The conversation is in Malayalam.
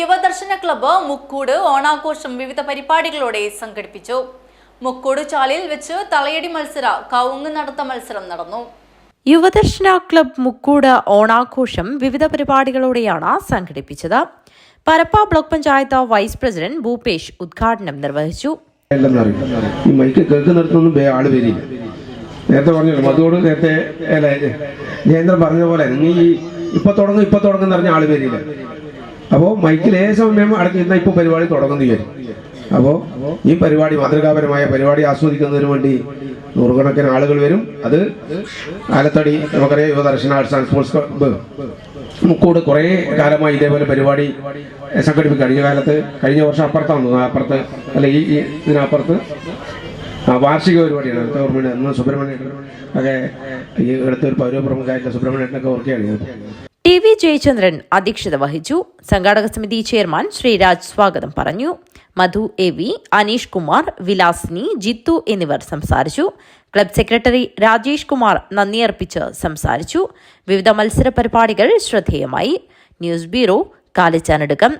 യുവദർശന ക്ലബ്ബ് മുക്കൂട് ഓണാഘോഷം വിവിധ പരിപാടികളോടെ സംഘടിപ്പിച്ചു. മുക്കൂട് ചാലിൽ വെച്ച് തളയടി മത്സര കവുങ്ങ് നടത്ത മത്സരം നടന്നു. യുവദർശന ക്ലബ് മുക്കൂട് ഓണാഘോഷം വിവിധ പരിപാടികളോടെയാണ് സംഘടിപ്പിച്ചത്. Parappa block panchayat vice president Bhupesh ഉദ്ഘാടനം നിർവഹിച്ചു. ഈ മൈക്ക് കേൾക്കുന്നിടത്തൊന്നും ആൾ വരില്ല. നേരത്തെ പറഞ്ഞല്ലോ മധുവോട് നേരത്തെ അല്ല ജയേന്ദ്രൻ പറഞ്ഞ പോലെ നിങ്ങൾ ഈ ഇപ്പൊ തുടങ്ങും ഇപ്പൊ തുടങ്ങും എന്ന് പറഞ്ഞ ആൾ വരില്ല. അപ്പോ മൈക്കിൽ ഏത് സമയം അടക്കി ഇന്ന ഇപ്പൊ പരിപാടി തുടങ്ങുന്നു വരും അപ്പോ ഈ പരിപാടി മാതൃകാപരമായ പരിപാടി ആസ്വദിക്കുന്നതിന് വേണ്ടി നൂറുകണക്കിന് ആളുകൾ വരും. അത് ആലത്തടി നമുക്കറിയാം Yuvadarshana arts and sports club. Mukkode കുറേ കാലമായി ഇതേപോലെ പരിപാടി സംഘടിപ്പിക്കും. കഴിഞ്ഞ കാലത്ത് കഴിഞ്ഞ വർഷം അപ്പുറത്താണ് അപ്പുറത്ത് അല്ല ഈ ഇതിനപ്പുറത്ത് ആ വാർഷിക പരിപാടിയാണ്. അന്ന് സുബ്രഹ്മണ്യൻ ഒക്കെ ഈ അടുത്തൊരു പൗരപ്രമുഖായിട്ടുള്ള സുബ്രഹ്മണ്യനൊക്കെ ഓർക്കുകയാണ് ഞാൻ. ടി വി ജയചന്ദ്രൻ അധ്യക്ഷത വഹിച്ചു. സംഘാടക സമിതി ചെയർമാൻ ശ്രീരാജ് സ്വാഗതം പറഞ്ഞു. മധു എ വി അനീഷ് കുമാർ വിലാസിനി ജിത്തു എന്നിവർ സംസാരിച്ചു. ക്ലബ് സെക്രട്ടറി രാജേഷ് കുമാർ നന്ദി അർപ്പിച്ച് സംസാരിച്ചു. വിവിധ മത്സര പരിപാടികൾ ശ്രദ്ധേയമായി. News bureau Kalichanadukkam.